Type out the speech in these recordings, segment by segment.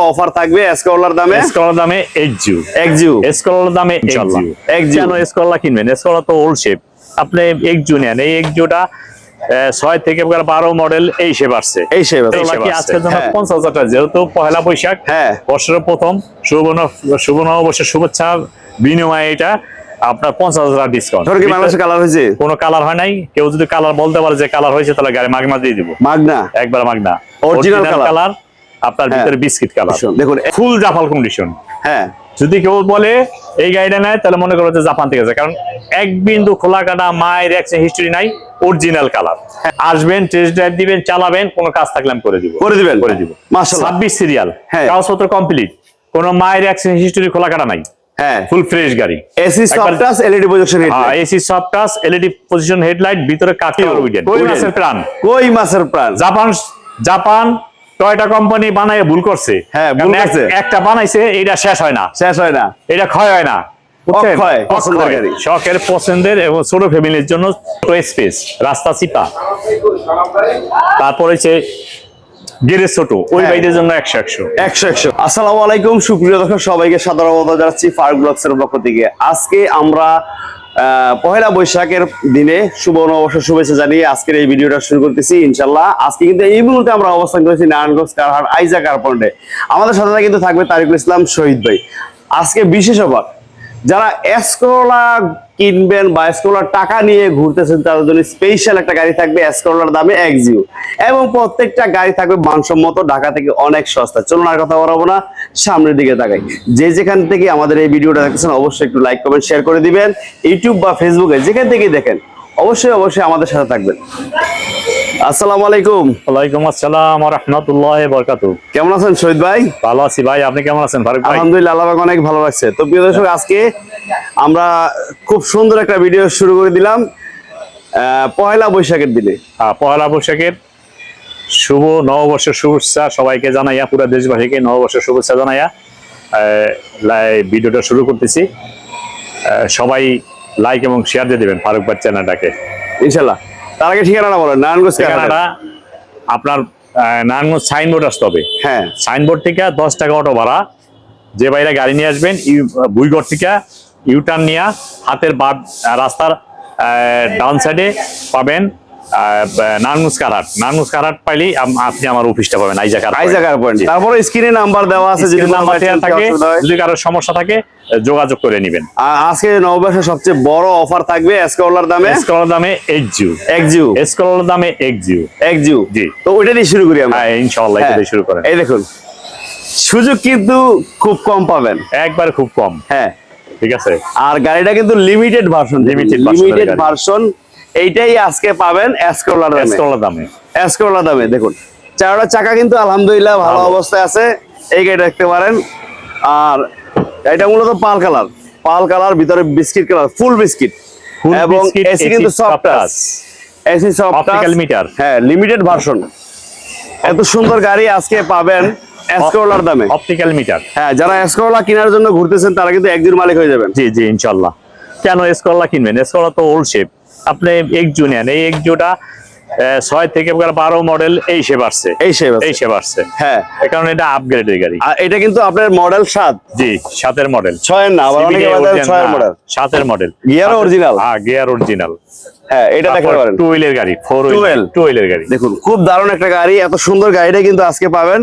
Offer থাকবে এসকলার দামে? এসকলার দামে এসকলার দামে ইনশাআল্লাহ। কেন এসকলা কিনবেন? এসকলা তো ওল্ড শেপ আপনি এক্সিউ নেন। এই ছয় থেকে বারো মডেল এই শেপ আসছে। এই নাকি আজকের জন্য। পঞ্চাশ হাজার টাকা। যেহেতু পহেলা বৈশাখ হ্যাঁ। বছরের প্রথম শুভ ন- শুভ নববর্ষের শুভেচ্ছা বিনিময়ে এটা আপনার পঞ্চাশ হাজার ডিসকাউন্ট কালার হয়েছে? কোনো কালার হয় নাই? কেউ যদি কালার বলতে পারে যে কালার হয়েছে তাহলে গাড়ি মাগনা দিয়ে দিব। মাগনা? একবার মাগনা। Colour। কালার আপনার হ্যাঁ। ভিতরে বিস্কিট কালার। দেখুন ফুল জাফাল কন্ডিশন হ্যাঁ। যদি কেউ বলে এই গাড়িটা নেয় তাহলে মনে করো যে জাপান থেকে আছে। কারণ এক বিন্দু খোলা কাটা মায়ের অ্যাক্সিডেন্ট হিস্টরি নাই অরিজিনাল কালার। আসবেন টেস্ট ড্রাইভ দিবেন চালাবেন কোনো কাজ থাকলে আমি করে দিব। করে দিবেন? করে দিব। মাশাআল্লাহ। ছাব্বিশ সিরিয়াল হ্যাঁ। কাগজপত্র কমপ্লিট কোনো মায়ের অ্যাক্সিডেন্ট হিস্টরি খোলা কাটা নাই। হ্যাঁ। ফুল ফ্রেশ গাড়ি। এসি একবার- soft touch LED projection head AC soft touch LED position headlight ভিতরে কাঠি উইডেন কই প্রাণ? কই মাছের প্রাণ? জাপান জাপান টয়টা কোম্পানি বানায় ভুল করছে। হ্যাঁ, ভুল করছে। একটা বানাইছে এটা শেষ হয় না। শেষ হয় না। এটা ক্ষয় হয় না। শখের পছন্দের এবং ছোট ফ্যামিলির জন্য স্পেস রাস্তা চিপা। তারপর হচ্ছে গেরেজ ছোট ওই হ্যাঁ। বাইদের জন্য একশো একশো। একশো একশো। আসসালামু আলাইকুম সুপ্রিয় দর্শক সবাইকে সাধারণ অবদান জানাচ্ছি ফার্ক ব্লগস এর পক্ষ থেকে। আজকে আমরা পহেলা বৈশাখের দিনে শুভ নববর্ষ শুভেচ্ছা জানিয়ে আজকের এই ভিডিওটা শুরু করতেছি ইনশাল্লাহ আজকে কিন্তু এই মুহূর্তে আমরা অবস্থান করেছি নারায়ণগঞ্জ কারহাট আইজা কারপন্ডে আমাদের সাথে কিন্তু থাকবে তারিকুল ইসলাম শহীদ ভাই। আজকে বিশেষ অবাক যারা এসকোলা কিনবেন বা এসকোলার টাকা নিয়ে ঘুরতেছেন, তাদের জন্য স্পেশাল একটা গাড়ি থাকবে এসকোলার দামে এক্সিও এবং প্রত্যেকটা গাড়ি থাকবে মানসম্মত, ঢাকা থেকে অনেক সস্তা। চলুন আর কথা বলব না, সামনের দিকে তাকাই। যে যেখান থেকে আমাদের এই ভিডিওটা দেখতেছেন, অবশ্যই একটু লাইক কমেন্ট শেয়ার করে দিবেন। ইউটিউব বা ফেসবুকে যেখান থেকে দেখেন, অবশ্যই অবশ্যই আমাদের সাথে থাকবেন। আসসালামু আলাইকুম। ওয়ালাইকুম আসসালাম রহমতুল্লাহ বরকাতু কেমন আছেন শহীদ ভাই? ভালো আছি ভাই আপনি কেমন আছেন? ফারুক ভাই? আলহামদুলিল্লাহ আল্লাহ অনেক ভালো লাগছে তো প্রিয় দর্শক আজকে আমরা খুব সুন্দর একটা ভিডিও শুরু করে দিলাম পয়লা বৈশাখের দিনে। আহ, পহেলা বৈশাখের শুভ নববর্ষের শুভেচ্ছা সবাইকে জানাইয়া পুরো দেশবাসীকে নববর্ষের শুভেচ্ছা জানাইয়া লাই- ভিডিওটা শুরু করতেছি। সবাই লাইক এবং শেয়ার দিয়ে দেবেন ফারুক ভাই চ্যানেলটাকে ইনশাল্লাহ। তার আগে ঠিকানাটা বলেন নারায়ণগঞ্জ ঠিকানাটা আপনার নারায়ণগঞ্জ সাইনবোর্ড আসতে হবে। হ্যাঁ। সাইনবোর্ড থেকে দশ টাকা অটো ভাড়া। যে বাইরে গাড়ি নিয়ে আসবেন বুইগড় থেকে ইউটার্ন নিয়ে হাতের বাদ রাস্তার ডাউন সাইডে পাবেন আপনি আমার অফিসটা পাবেন আইজা কারহাট আইজা পয়েন্ট। তারপরে স্ক্রিনে নাম্বার দেওয়া আছে যদি নাম্বার থাকে যদি কারও সমস্যা থাকে যোগাযোগ করে নেবেন। আর আজকে নববর্ষের সবচেয়ে বড় অফার থাকবে এসকলার দামে? এসকলার দামে এক্সিউ এক্সিউ এসকলার দামে এক্সিউ এক্সিউ জি। তো ওইটা দিয়ে শুরু করি আমরা। হ্যাঁ ইনশাআল্লাহ এটা হ্যাঁ, দিয়ে শুরু করেন। এই দেখুন সুযোগ কিন্তু খুব কম পাবেন। একবার খুব কম। হ্যাঁ। ঠিক আছে? আর গাড়িটা কিন্তু limited version limited limited version এইটাই আজকে পাবেন এসকোলার দামে। এসকলার দামে। এসকোলার দামে দেখুন। চারটা চাকা কিন্তু আলহামদুলিল্লাহ ভালো ভালো। অবস্থায় আছে। এই গাড়িটা দেখতে পারেন। আর এটা মূলত পাল কালার। পাল কালার ভিতরে বিস্কিট কালার ফুল বিস্কিট। এবং এসি কিন্তু soft touch AC soft Optical meter। হ্যাঁ লিমিটেড ভার্সন এত সুন্দর গাড়ি আজকে পাবেন এসকোলার দামে। অপটিক্যাল মিটার হ্যাঁ যারা এসকোলা কেনার জন্য ঘুরতেছেন তারা কিন্তু একদিন মালিক হয়ে যাবেন। জি জি ইনশাল্লাহ। কেন এসকলা কিনবেন? এসকলা তো ওল্ড শেপ আপনি একজু নেন এই একজুটা ছয় থেকে বারো মডেল এই শেপ আসছে। এই সেবা এই শেপ আসছে। হ্যাঁ। কারণ এটা আপগ্রেডের গাড়ি। আর এটা কিন্তু আপনার মডেল সাত। জি সাতের মডেল ছয়ের না আবার অনেকে ছয়ের মডেল সাতের মডেল গিয়ার অরিজিনাল হ্যাঁ গিয়ার অরিজিনাল হ্যাঁ এটা দেখতে পারেন। টু হুইলের গাড়ি ফোর? টু হুইলের গাড়ি। দেখুন খুব দারুণ একটা গাড়ি। এত সুন্দর গাড়িটা কিন্তু আজকে পাবেন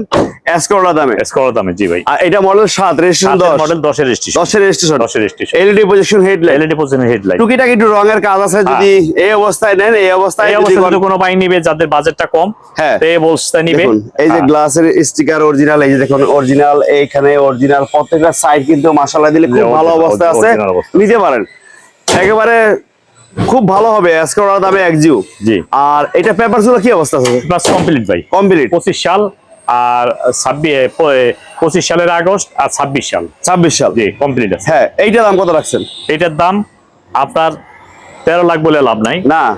এসকোলা দামে। এসকলা দামে জি ভাই। আর এটা মডেল সাত রেজিস্ট্রেশন দশ। মডেল দশের রেজিস্ট্রেশন। দশের রেজিস্ট্রেশন। দশের registration. LED projection headlight LED position headlight টুকিটাকি একটু রঙের কাজ আছে যদি এই অবস্থায় নেন এই অবস্থায় যদি কোনো বাইক নিবে যাদের বাজেটটা কম হ্যাঁ। এই অবস্থায় নিবে। এই যে হ্যাঁ। গ্লাসের স্টিকার অরিজিনাল এই যে দেখুন অরিজিনাল এইখানে অরিজিনাল প্রত্যেকটা সাইড কিন্তু মাশাআল্লাহ দিলে খুব ভালো অবস্থায় আছে। নিতে পারেন। একেবারে খুব ভালো হবে দামে একজিও জি। আর এটা পেপারগুলো কি অবস্থা আছে প্লাস কমপ্লিট ভাই। কমপ্লিট পঁচিশ সাল আর ছাব্বিশ পঁচিশ সালের আগস্ট আর ছাব্বিশ সাল। ছাব্বিশ সাল। জি কমপ্লিট আছে। হ্যাঁ এইটার দাম কত রাখছেন? এটার দাম আপনার তেরো লাখ বলে লাভ নাই। না।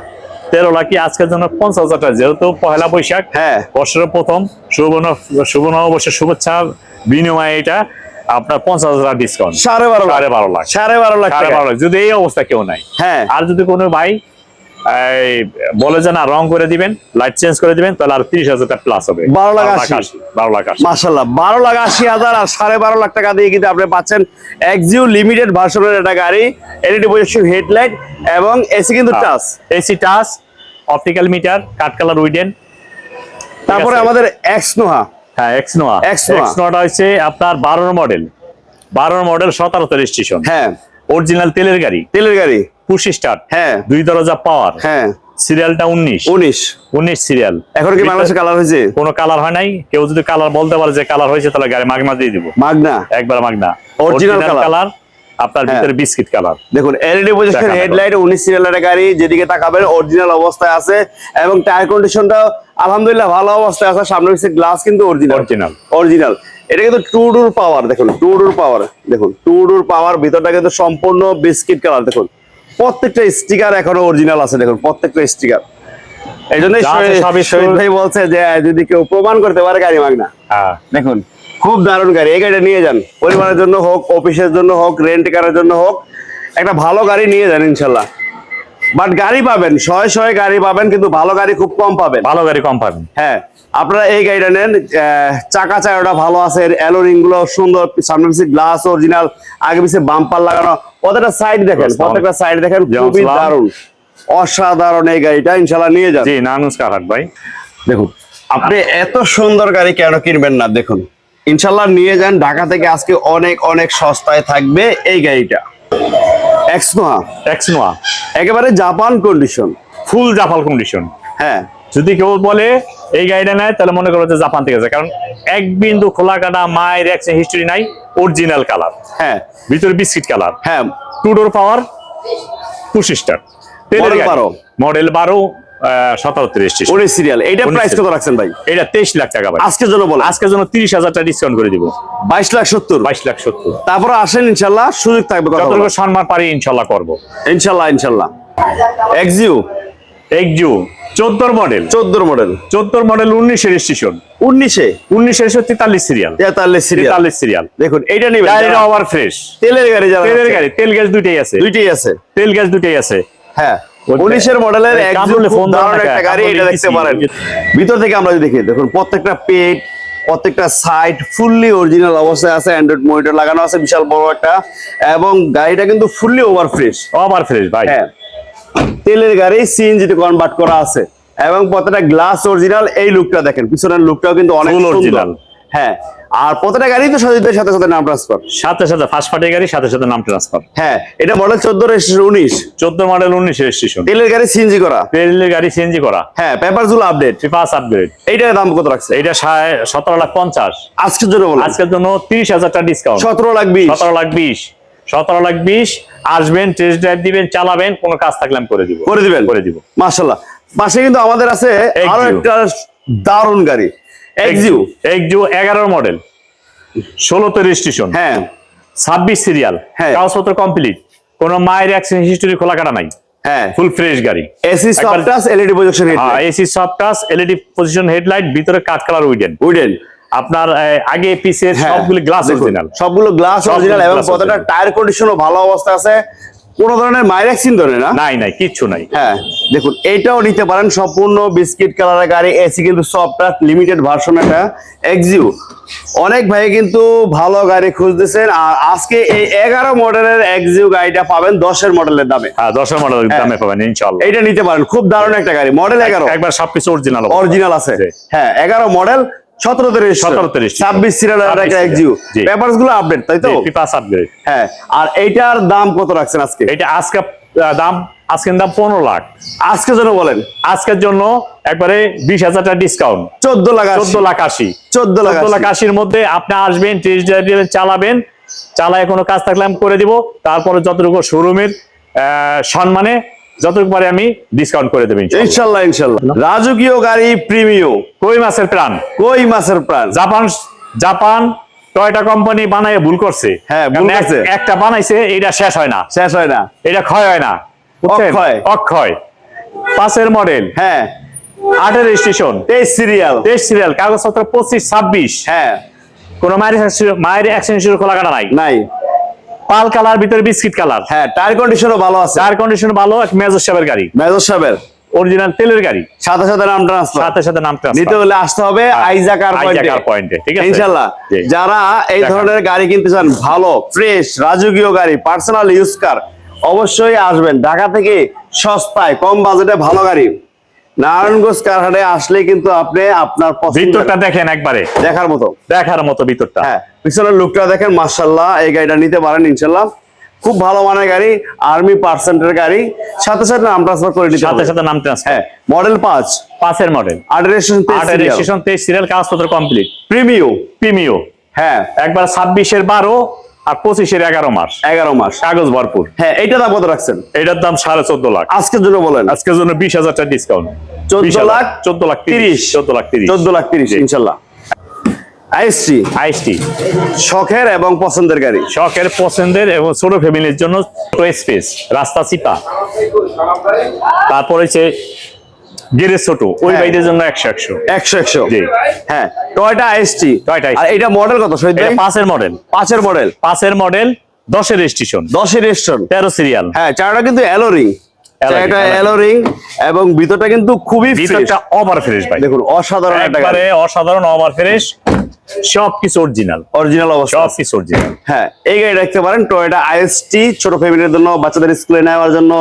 তেরো লাখই আজকের জন্য পঞ্চাশ হাজার টাকা যেহেতু পহেলা বৈশাখ হ্যাঁ। বছরের প্রথম শুভ ন- শুভ নববর্ষের শুভেচ্ছা বিনিময়ে এটা আপনার পঞ্চাশ হাজার ডিসকাউন্ট সাড়ে বারো সাড়ে বারো লাখ। সাড়ে বারো লাখ সাড়ে বারো লাখ। যদি এই অবস্থা কেউ নাই হ্যাঁ। আর যদি কোনো ভাই বলে যে না রং করে দিবেন লাইট চেঞ্জ করে দিবেন তাহলে আর তিরিশ হাজার টাকা প্লাস হবে। 12 লাখ আশি। বারো লাখ আশি। মাসাল্লাহ বারো লাখ আশি হাজার আর সাড়ে বারো লাখ টাকা দিয়ে কিন্তু আপনি পাচ্ছেন এক্সিউ লিমিটেড ভার্সনের একটা গাড়ি এলইডি প্রজেকশন হেডলাইট এবং এসি কিন্তু। Touch AC touch optical meter cut colour widen তারপরে আমাদের এক্স নোহা হ্যাঁ এক্সনোয়া এক্সনোয়াটা হচ্ছে আপনার বারোর মডেল বারোর মডেল সতেরো রেজিস্ট্রেশন হ্যাঁ। অরিজিনাল তেলের গাড়ি। তেলের গাড়ি। Push start. হ্যাঁ। দুই দরজা পাওয়ার হ্যাঁ। সিরিয়ালটা উনিশ। উনিশ। উনিশ সিরিয়াল এখন কি বাংলাদেশে কালার হয়েছে? কোনো কালার হয় নাই। কেউ যদি কালার বলতে পারে যে কালার হয়েছে তাহলে গাড়ি মাগনা দিয়ে দিব। মাগনা। একবার মাগনা। অরিজিনাল কালার আপনার হ্যাঁ। ভিতরে বিস্কিট কালার। দেখুন এলইডি প্রজেকশন হেডলাইট উনিশ সিরিয়ালের গাড়ি যেদিকে তাকাবেন অরিজিনাল অবস্থায় আছে এবং টায়ার কন্ডিশনটা আলহামদুলিল্লাহ ভালো অবস্থায় আছে। সামনে হচ্ছে গ্লাস কিন্তু অরিজিনাল অরিজিনাল অরিজিনাল এটা কিন্তু টু ডোর পাওয়ার দেখুন টু ডোর পাওয়ার দেখুন টু ডোর পাওয়ার ভিতরটা কিন্তু সম্পূর্ণ বিস্কিট কালার দেখুন। প্রত্যেকটা স্টিকার এখনও অরিজিনাল আছে দেখুন প্রত্যেকটা স্টিকার এই জন্যই শহীদ ভাই বলছে যে যদি কেউ প্রমাণ করতে পারে গাড়ি মাগনা। হ্যাঁ। দেখুন খুব দারুণ গাড়ি। এই গাড়িটা নিয়ে যান। পরিবারের জন্য হোক অফিসের জন্য হোক রেন্ট কারের জন্য হোক একটা ভালো গাড়ি নিয়ে যান ইনশাল্লাহ। বাট গাড়ি পাবেন শয়ে শয়ে গাড়ি পাবেন কিন্তু ভালো গাড়ি খুব কম পাবেন। ভালো গাড়ি কম পাবেন। হ্যাঁ আপনারা এই গাড়িটা নেন চাকা চাকাটা ভালো আছে অ্যালোরিংগুলো সুন্দর সামনে পিছিয়ে গ্লাস অরিজিনাল আগে পিছিয়ে বাম্পার লাগানো প্রত্যেকটা সাইড দেখেন। প্রত্যেকটা সাইড দেখেন খুবই দারুণ। অসাধারণ এই গাড়িটা ইনশাল্লাহ নিয়ে যান। জি নানুস কাহাট ভাই। দেখুন আপনি এত সুন্দর গাড়ি কেন কিনবেন না দেখুন। ইনশাল্লাহ নিয়ে যান। ঢাকা থেকে আজকে অনেক অনেক সস্তায় থাকবে এই গাড়িটা। এক্সনোয়া এক্সনোয়া একেবারে জাপান কন্ডিশন ফুল জাফাল কন্ডিশন হ্যাঁ। যদি কেউ বলে এই গাড়িটা নেয় তাহলে মনে করো যে জাপান থেকে যায়। কারণ এক বিন্দু খোলা কাটা মায়ের অ্যাক্সিডেন্ট হিস্টরি নাই অরিজিনাল কালার হ্যাঁ। ভিতরে বিস্কিট কালার হ্যাঁ। টু ডোর পাওয়ার টু সিস্টার 12 মডেল বারো সতেরো তিরিশ উনিশ সিরিয়াল এইটা প্রাইস কত রাখছেন ভাই? এটা তেইশ লাখ টাকা ভাই। আজকের জন্য বলেন। আজকের জন্য তিরিশ হাজার টাকা ডিসকাউন্ট করে দিব। বাইশ লাখ সত্তর। বাইশ লাখ সত্তর। তারপরে আসেন ইনশাল্লাহ সুযোগ থাকবে যতটুকু সম্মান পারি ইনশাল্লাহ করব। ইনশাল্লাহ ইনশাল্লাহ। এক্সিউ এক্সিউ চোদ্দোর মডেল চোদ্দোর মডেল চোদ্দোর মডেল উনিশের রেজিস্ট্রেশন উনিশে? উনিশের তেতাল্লিশ সিরিয়াল তেতাল্লিশ সিরিয়াল তেতাল্লিশ সিরিয়াল দেখুন এইটা নিবেন গাড়িটা ওভার ফ্রেশ তেলের গাড়ি তেলের গাড়ি তেল গ্যাস দুইটাই আছে। দুইটাই আছে। তেল গ্যাস দুইটাই আছে। হ্যাঁ। উনিশের মডেলের দারুণ একটা গাড়ি এটা দেখতে পারেন। ভিতর থেকে আমরা যদি দেখি দেখুন প্রত্যেকটা পেট প্রত্যেকটা সাইড ফুললি অরিজিনাল অবস্থায় আছে অ্যান্ড্রয়েড মনিটর লাগানো আছে বিশাল বড় একটা এবং গাড়িটা কিন্তু fully over fresh over fresh ভাই। হ্যাঁ। তেলের গাড়ি সিএনজিতে কনভার্ট করা আছে এবং প্রত্যেকটা গ্লাস অরিজিনাল এই লুকটা দেখেন পিছনের লুকটাও কিন্তু অনেক original। হ্যাঁ। আর প্রতিটা গাড়ি তো সজিতের সাথে সাথে নাম ট্রান্সফার সাথে সাথে ফার্স্ট পার্টি গাড়ি সাথে সাথে নাম ট্রান্সফার হ্যাঁ এটা মডেল চোদ্দ রেজিস্ট্রেশন উনিশ। চোদ্দ মডেল উনিশ রেজিস্ট্রেশন তেলের গাড়ি সিএনজি করা। তেলের গাড়ি সিএনজি করা। হ্যাঁ পেপারগুলো আপডেট পাঁচ আপডেট এইটার দাম কত রাখছে? সাড়ে সতেরো লাখ পঞ্চাশ। আজকের জন্য আজকের জন্য তিরিশ হাজার টাকা ডিসকাউন্ট সতেরো লাখ বিশ। সতেরো লাখ বিশ। সতেরো লাখ বিশ আসবেন টেস্ট ড্রাইভ দিবেন চালাবেন কোনো কাজ থাকলে আমি করে দিব। করে দিবেন? করে দিব। মাশাল্লাহ পাশে কিন্তু আমাদের আছে আরও একটা দারুণ গাড়ি। এক্সিউ এক্সিউ এগারোর মডেল ষোলোতে রেজিস্ট্রেশন হ্যাঁ। ছাব্বিশ সিরিয়াল হ্যাঁ। কাগজপত্র কমপ্লিট কোনো মায়ের অ্যাক্সিডেন্ট হিস্টোরি খোলা কাটা নাই। হ্যাঁ। ফুল ফ্রেশ গাড়ি। এসি একবার- সফটাস LED projection headlight AC soft touch LED position headlight ভিতরে কাঠ কালার উইডেন উইডেন আপনার আগে পিসের হ্যাঁ, সবগুলি গ্লাস অরিজিনাল সবগুলো গ্লাস অরিজিনাল এবং প্রত্যেকটা টায়ার কন্ডিশনও ভালো অবস্থা আছে কোনো ধরনের মাইর অ্যাক্সিডেন্ট ধরে না। নাই নাই কিচ্ছু নাই। হ্যাঁ দেখুন এইটাও নিতে পারেন সম্পূর্ণ বিস্কিট কালারের গাড়ি এসি কিন্তু সফটওয়্যার লিমিটেড ভার্সন এটা এক্সিউ অনেক ভাই কিন্তু ভালো গাড়ি খুঁজতেছেন আর আজকে এই এগারো মডেলের এক্সিউ গাড়িটা পাবেন দশের মডেলের দামে। হ্যাঁ দশের মডেল দামে পাবেন ইনশাল্লাহ এইটা নিতে পারেন খুব দারুণ একটা গাড়ি মডেল এগারো। একবার সবকিছু অরিজিনাল অরিজিনাল আছে। হ্যাঁ এগারো মডেল সতেরোতে রেজিস্টার 17 তে ছাব্বিশ সিরিয়ালের একটা 26 এক্সিউ জি। গুলো আপডেট তাই তো? পাঁচ আপগ্রেড হ্যাঁ আর এইটার দাম কত রাখছেন আজকে? এটা আজকে দাম আজকের দাম পনেরো লাখ। আজকে জন্য বলেন আজকের জন্য একবারে বিশ হাজার টাকা ডিসকাউন্ট চোদ্দ লাখ চোদ্দ লাখ আশি। চোদ্দ লাখ লাখ আশির মধ্যে আপনি আসবেন টেস্ট ড্রাইভ চালাবেন। চালায় কোনো কাজ থাকলে আমি করে দিব। তারপরে যতটুকু শোরুমের সম্মানে যতটুকু পারে আমি ডিসকাউন্ট করে দেবেন ইনশাল্লাহ ইনশাল্লাহ রাজকীয় গাড়ি প্রিমিয় কই মাসের প্রাণ? কই মাসের প্রাণ? জাপান জাপান টয়টা কোম্পানি বানায় ভুল করছে? হ্যাঁ, ভুল করছে। একটা বানাইছে এটা শেষ হয় না। শেষ হয় না। এটা ক্ষয় হয় না। অক্ষয়। অক্ষয়। পাঁচের মডেল হ্যাঁ। আটের স্টেশন তেইশ সিরিয়াল তেইশ সিরিয়াল কাগজপত্র পঁচিশ ছাব্বিশ। হ্যাঁ। কোন মায়ের মায়ের অ্যাক্সিডেন্ট খোলা কাটা নাই। নাই। পাল কালার ভিতরে বিস্কিট কালার। হ্যাঁ টায়ার কন্ডিশনও ভালো আছে। টায়ার কন্ডিশন ভালো এক মেজর সাহেবের গাড়ি। মেজর সাহেবের। অরিজিনাল তেলের গাড়ি। সাথে সাথে নাম ট্রান্সফার সাথে সাথে নাম নিতে হলে আসতে হবে আইজাকার পয়েন্টে ঠিক আছে? ইনশাল্লাহ জি। যারা এই ধরনের গাড়ি কিনতে চান ভালো ফ্রেশ রাজকীয় গাড়ি পার্সোনাল ইউজ কার অবশ্যই আসবেন। ঢাকা থেকে সস্তায় কম বাজেটে ভালো গাড়ি। নারায়ণগঞ্জ কারহাটে আসলে কিন্তু আপনি আপনার ভিতরটা দেখেন একবারে। দেখার মতো। দেখার মতো ভিতরটা। হ্যাঁ পিছনের লুকটা দেখেন মার্শাল্লাহ এই গাড়িটা নিতে পারেন ইনশাল্লাহ খুব ভালো মানের গাড়ি আর্মি পার্সেন্টের গাড়ি। সাথে সাথে নাম ট্রান্সফার করে দিতে সাথে সাথে নাম ট্রান্সফার হ্যাঁ মডেল পাঁচ। পাঁচের মডেল আট রেজিস্ট্রেশন তেইশ সিরিয়াল কাগজপত্র কমপ্লিট প্রিমিও প্রিমিও হ্যাঁ। একবার ছাব্বিশের বারো আর পঁচিশের এগারো মাস। এগারো মাস। কাগজ ভরপুর। হ্যাঁ এইটা দাম কত রাখছেন? এটার দাম সাড়ে চোদ্দ লাখ। আজকের জন্য বলেন। আজকের জন্য বিশ হাজার টাকা ডিসকাউন্ট 14 লাখ চোদ্দ লাখ 30 তিরিশ। চোদ্দ লাখ তিরিশ। চোদ্দ লাখ তিরিশ ইনশাল্লাহ। আইসি আইসটি শখের এবং পছন্দের গাড়ি? শখের পছন্দের এবং ছোট ফ্যামিলির জন্য স্পেস রাস্তা চিপা। তারপর হচ্ছে গেরেজ ছোট ওই হ্যাঁ। বাইদের জন্য একশো একশো। একশো একশো? হ্যাঁ টয়টা আর এটা মডেল কত শহীদ পাঁচের মডেল পাঁচের মডেল পাঁচের মডেল দশের দশের রেস্টন তেরো সিরিয়াল হ্যাঁ চারটা কিন্তু অ্যালোরিং এবং ভিতরটা কিন্তু খুবই ভিতরটা ওভার ফ্রেশ ভাই। দেখুন অসাধারণ একটা একবারে অসাধারণ ওভার ফ্রেশ সব কিছু অরিজিনাল অরিজিনাল অবস্থা। সব আছে। কিছু অরিজিনাল হ্যাঁ এই গাড়ি দেখতে পারেন টয়োটা আইএসটি ছোট ফ্যামিলির জন্য বাচ্চাদের স্কুলে নেওয়ার জন্য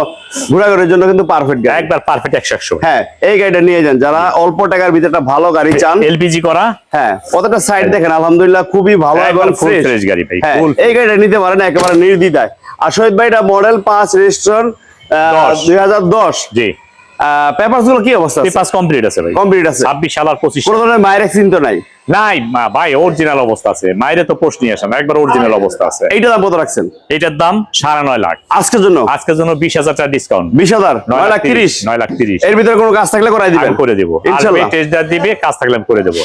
ঘোরাঘুরির জন্য কিন্তু পারফেক্ট গাড়ি। একবার পারফেক্ট একশো একশো। হ্যাঁ এই গাড়িটা নিয়ে যান যারা অল্প টাকার ভিতরে একটা ভালো গাড়ি চান এলপিজি করা। হ্যাঁ কতটা সাইড দেখেন আলহামদুলিল্লাহ খুবই ভালো এবং ফ্রেশ গাড়ি ভাই হ্যাঁ এই গাড়িটা নিতে পারেন একেবারে নির্দ্বিধায়। আর শহীদ ভাই এটা মডেল পাঁচ রেজিস্ট্রেশন। দুই হাজার দশ। জি। পেপারগুলো কি অবস্থা পেপারস কমপ্লিট আছে ভাই। কমপ্লিট আছে। ছাব্বিশ সাল আর পঁচিশ কোনো ধরনের মায়ের অ্যাক্সিডেন্ট নাই? নাই ভাই অরিজিনাল অবস্থা আছে। মাইরে তো প্রশ্ন নিয়ে আসেন একবার অরিজিনাল অবস্থা আছে। এইটা দাম কত রাখছেন? এটার দাম সাড়ে নয় লাখ। আজকের জন্য? আজকের জন্য বিশ হাজার টাকা ডিসকাউন্ট বিশ হাজার? নয় লাখ তিরিশ। নয় লাখ তিরিশ। এর ভিতরে কোনো কাজ থাকলে করাই দিবেন। করে দেবো। ইনশাল্লাহ। টেস্ট দিবে কাজ থাকলে আমি করে দেবো।